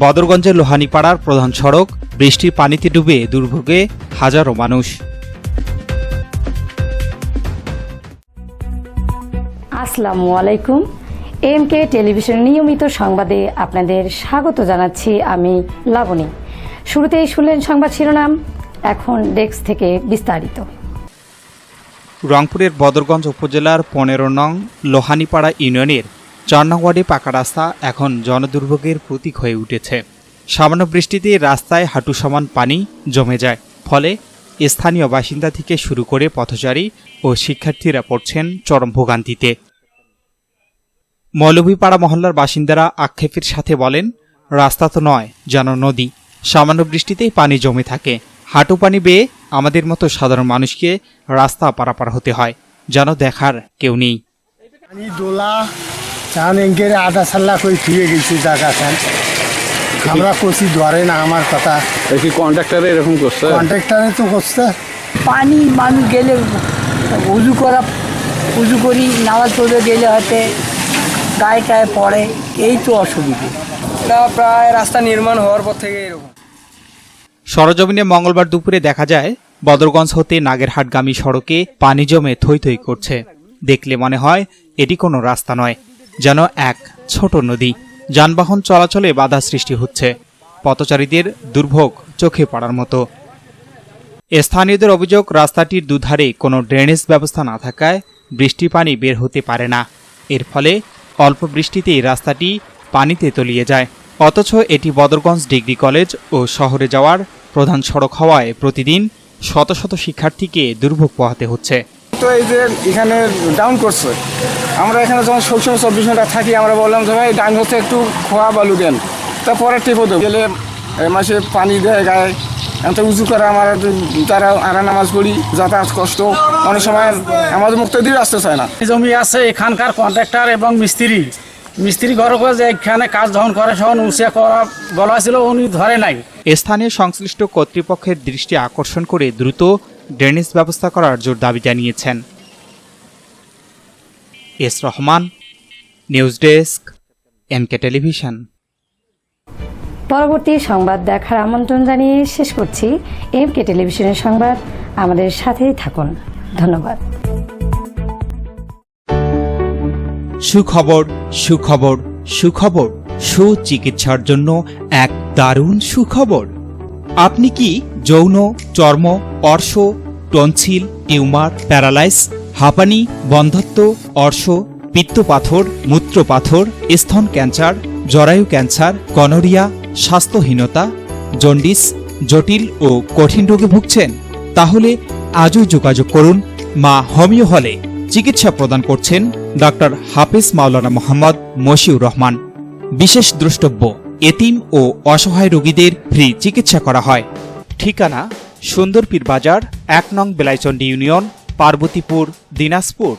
বদরগঞ্জের লোহানীপাড়ার প্রধান সড়ক বৃষ্টির পানিতে ডুবে দুর্ভোগে হাজারো মানুষ। আসসালামু আলাইকুম। এম কে টেলিভিশন নিয়মিত সংবাদে আপনাদের স্বাগত জানাচ্ছি আমি লাবণী। শুরুতেই শুনলেন সংবাদ শিরোনাম এখন ডেস্ক থেকে বিস্তারিত। রংপুরের বদরগঞ্জ উপজেলার পনেরো নং লোহানীপাড়া ইউনিয়নের চার পাকা রাস্তা এখন জনদুর্ভোগের প্রতীক হয়ে উঠেছে। সামান্য বৃষ্টিতে রাস্তায় হাঁটু সমান পানি জমে যায়। ফলে স্থানীয় বাসিন্দা থেকে শুরু করে পথচারী ও শিক্ষার্থীরা পড়ছেন চরম ভোগান্তিতে। মৌলভীপাড়া মহল্লার বাসিন্দারা আক্ষেপের সাথে বলেন, রাস্তা তো নয়, যেন নদী। সামান্য বৃষ্টিতেই পানি জমে থাকে। হাঁটু পানি বেয়ে আমাদের মতো সাধারণ মানুষকে রাস্তা পারাপার হতে হয়, যেন দেখার কেউ নেই। চান এঙ্কের আধা সাল্লা করে ফিরে গেছি জায়গা খান আমরা কষি ধরে না আমার কথা। কি কন্ট্রাক্টরে এরকম করছে? কন্ট্রাক্টারে তো করছে। পানি মানুষ গেলে উজু করা উজু করি নামাজ পড়তে গেলে হয়তো গায়ে টায়ে পড়ে এই তো অসুবিধে। এটা প্রায় রাস্তা নির্মাণ হওয়ার পর থেকে এরকম। সরজমিনে মঙ্গলবার দুপুরে দেখা যায় বদরগঞ্জ হতে নাগেরহাটগামী সড়কে পানি জমে থই থই করছে। দেখলে মনে হয় এটি কোনো রাস্তা নয়। যেন এক ছোট নদী। যানবাহন চলাচলে বাধা সৃষ্টি হচ্ছে। পথচারীদের দুর্ভোগ চোখে পড়ার মতো। স্থানীয়দের অভিযোগ, রাস্তাটির দুধারে কোনো ড্রেনেজ ব্যবস্থা না থাকায় বৃষ্টি পানি বের হতে পারে না। এর ফলে অল্প বৃষ্টিতেই রাস্তাটি পানিতে তলিয়ে যায়। অথচ এটি বদরগঞ্জ ডিগ্রি কলেজ ও শহরে যাওয়ার প্রধান সড়ক হওয়ায় প্রতিদিন শত শত শিক্ষার্থীকে দুর্ভোগ পোহাতে হচ্ছে। তো এই যে এখানে ডাউন করছে। আমরা এখানে যখন সবসময় চব্বিশ ঘণ্টা থাকি আমরা বললাম যে ভাই ডাউন হচ্ছে একটু খোয়া বালু দেন। তা তারপরে টিপো দেবো। গেলে মাসে পানি দেয় গায়ে। এত উঁচু করে আমার তারা আরা নামাজ পড়ি যাতায়াত কষ্ট অনেক সময় আমাদের মুক্ত দিয়ে আসতে চায় না। জমি আছে এখানকার কন্ট্রাক্টর এবং মিস্ত্রি। মিস্ত্রি ঘর করে যে এখানে কাজ যখন করে তখন উঁচে করা বলা ছিল উনি ধরে নাই। স্থানীয় সংশ্লিষ্ট কর্তৃপক্ষের দৃষ্টি আকর্ষণ করে দ্রুত ড্রেনেজ ব্যবস্থা করার জোর দাবি জানিয়েছেন। S Rahman news desk MK television. পরবর্তী সংবাদ দেখার আমন্ত্রণ জানিয়ে শেষ করছি এম কে টেলিভিশনের সংবাদ। আমাদের সাথেই থাকুন। ধন্যবাদ। সুখবর সুখবর সুখবর সুচিকিৎসার জন্য এক দারুণ সুখবর। আপনি কি যৌন চর্ম অর্শ টনসিল, টিউমার, প্যারালাইস, হাঁপানি, বন্ধত্ব, অর্শ, পিত্তপাথর, মূত্রপাথর, স্তন ক্যান্সার, জরায়ু ক্যান্সার গনোরিয়া স্বাস্থ্যহীনতা, জন্ডিস, জটিল ও কঠিন রোগে ভুগছেন। তাহলে আজই যোগাযোগ করুন মা হোমিও হলে। চিকিৎসা প্রদান করছেন ডক্টর হাফিজ মাওলানা মোহাম্মদ মশিউর রহমান। বিশেষ দ্রষ্টব্য, এতিম ও অসহায় রোগীদের ফ্রি চিকিৎসা করা হয়। ঠিকানা সুন্দরপীর বাজার এক নং বেলাইচন্ডী ইউনিয়ন পার্বতীপুর দিনাজপুর।